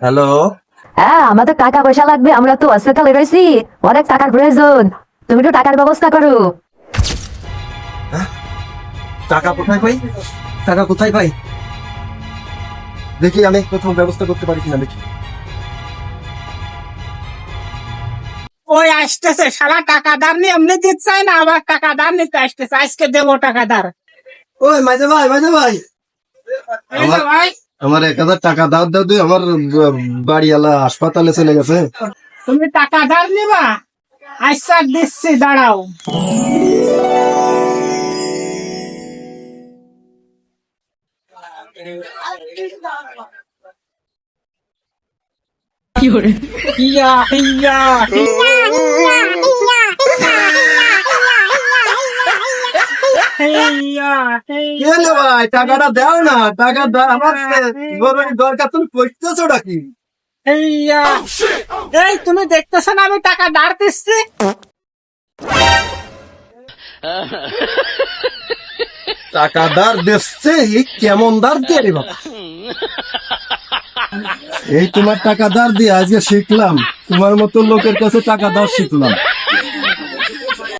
Hello হ্যাঁ আমাদের টাকা পয়সা লাগবে আমরা তো হসপিটালে রয়েছি। অনেক টাকার প্রয়োজন। তুমি তো টাকার ব্যবস্থা করো। টাকা কোথায় পাই টাকা কোথায় পাই দেখি আমি প্রথম ব্যবস্থা করতে পারি কিনা দেখি। ওই আসতেছে সারা টাকা টাকাদার নিয়ে এমনি দিতে চায় না আবার টাকাদার নিতে আসতেছে আজকে দেবো টাকাদার ওই মাঝে ভাই মাঝে ভাই। ভাই। আমার এক হাজার টাকা দাও দাও তুই আমার বাড়িওয়ালা হাসপাতালে চলে গেছে। তুমি টাকাদার নিবা? আচ্ছা দিচ্ছি দাঁড়াও। কি ইয়া ইয়া ইয়া। টাকা তুমি এই দেখতেছো না আমি টাকা কেমন দার দিয়ে রে বাবা এই তোমার টাকা দার দিয়ে আজকে শিখলাম তোমার মতো লোকের কাছে টাকা দার শিখলাম